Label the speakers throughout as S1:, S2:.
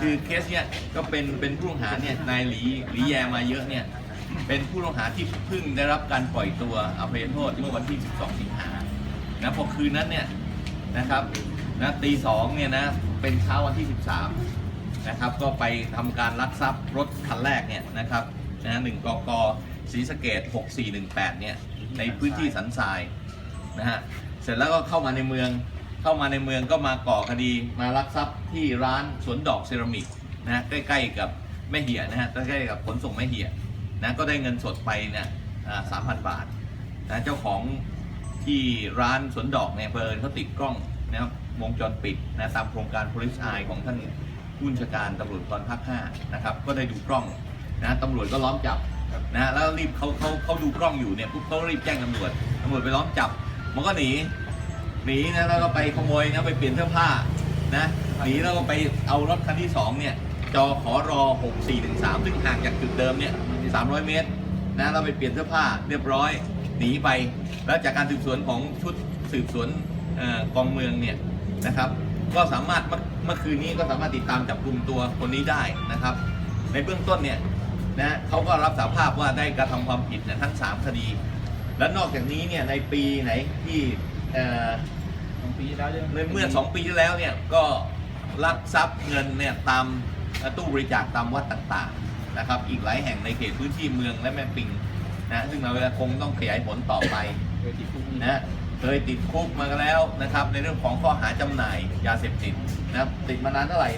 S1: คือเคสเนี่ยก็เป็นเป็นผู้ต้องหาเนี่ยนายหลีหลีแยมาเยอะเนี่ยเป็นผู้ต้องหาที่เพิ่งได้รับการปล่อยตัวอภัยโทษเมื่อวันที่ 12 สิงหานะพอคืนนั้นเนี่ยนะครับนะตีสองเนี่ยนะเป็นเช้าวันที่ 13 นะครับ ก็ไปทำการลักทรัพย์รถคันแรกเนี่ยนะครับนะหนึ่งกกศรีสะเกด6418 เนี่ยในพื้นที่สันทรายนะฮะเสร็จแล้วก็เข้ามาในเมือง เข้ามาในเมืองก็มาก่อคดีมาลักทรัพย์ที่ร้านสวนดอกเซรามิกนะใกล้ๆกับแม่เหี่ยนะฮะใกล้ๆกับขนส่งแม่เหี่ยนะก็ได้เงินสดไปเนี่ยสามพันบาทนะเจ้าของที่ร้านสวนดอกเนี่ยเพลินเขาติดกล้องนะครับวงจรปิดนะตามโครงการ Police Eye ของท่านผู้ชาการตำรวจภูธรภาค5นะครับก็ได้ดูกล้องนะตำรวจก็ล้อมจับนะแล้วรีบเขาเขาเขาดูกล้องอยู่เนี่ยปุ๊บเขารีบแจ้งตำรวจตำรวจไปล้อมจับ มันก็หนี หนีนะแล้วก็ไปขโมยนะไปเปลี่ยนเสื้อผ้านะหนีแล้วก็ไปเอารถคันที่สองเนี่ยจอขอรอ 6413ซึ่งห่างจากจุดเดิมเนี่ย300 เมตรนะเราไปเปลี่ยนเสื้อผ้าเรียบร้อยหนีไป แล้วจากการสืบสวนของชุดสืบสวนกองเมืองเนี่ยนะครับ ก็สามารถเมื่อคืนนี้ก็สามารถติดตามจับกลุ่มตัวคนนี้ได้นะครับ ในเบื้องต้นเนี่ยนะเขาก็รับสารภาพว่าได้กระทำความผิดเนี่ยทั้ง 3 คดี และนอกจากนี้เนี่ยในปีไหนที่ เอ่อ
S2: สองปีที่แล้วใช่ไหม
S1: ในเมื่อ 2 ปีที่แล้วเนี่ยก็ลักทรัพย์เงินเนี่ยตามตู้บริจาคตามวัดต่างๆนะครับอีกหลายแห่งในเขตพื้นที่เมืองและแม่ปิงนะซึ่งเราคงต้องขยายผลต่อไป
S2: เคยติดคุกนี่
S1: นะเคยติดคุกมาแล้วนะครับในเรื่องของข้อหาจำหน่ายยาเสพติดนะครับติดมานานเท่าไหร่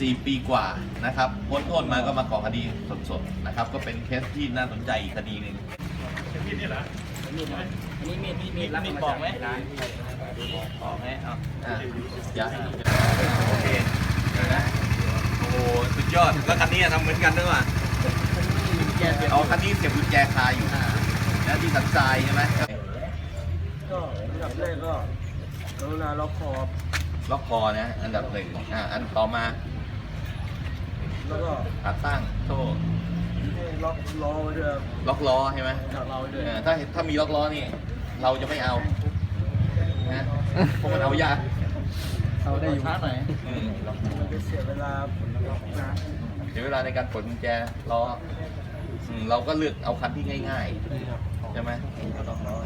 S1: 4 ปีกว่านะครับพ้นโทษมาก็มาก่อคดีสดๆนะครับ ก็เป็นเคสที่น่าสนใจอีกคดีหนึ่ง
S2: มีดนี่เหรอมีดไหมนนี้มีดมีดรับ
S1: มีดบอ
S2: ก
S1: ไหมบอกไหมเอาอย่าโอเคนะโอ้โหสุดยอดแล้วคันนี้ทำเหมือนกันด้วยว่ะ
S2: เอา
S1: คันนี้เสียบกุญแจคาอยู่นะที่สันทรายใช่ไหม
S3: ก็อันดับแรกก็กรุณาล็อกคอ
S1: ล็อกคอนะอันดับหนึ่งอ่าอันต่อมา
S3: แล้วก็
S1: ขาตั้งโซ่
S3: ให้ล็อกล้อไว้ด้วยครับ
S1: ล็อกล้อใช่ไหม
S3: จากเราไว้ด้วย
S1: เออถ้าถ้ามีล็อกล้อนี่ เราจะไม่เอานะเพราะมันเอายาก
S2: เขาได้อยู่
S3: ช้าหน่อย
S1: อืม
S3: มันจะเสียเวลานะ
S1: เดี๋ยวเวลาในการปลดกุญแจล้ออืมเราก็เลือกเอาคันที่ง่าย ๆ ใช่ไหมล็อกล้อ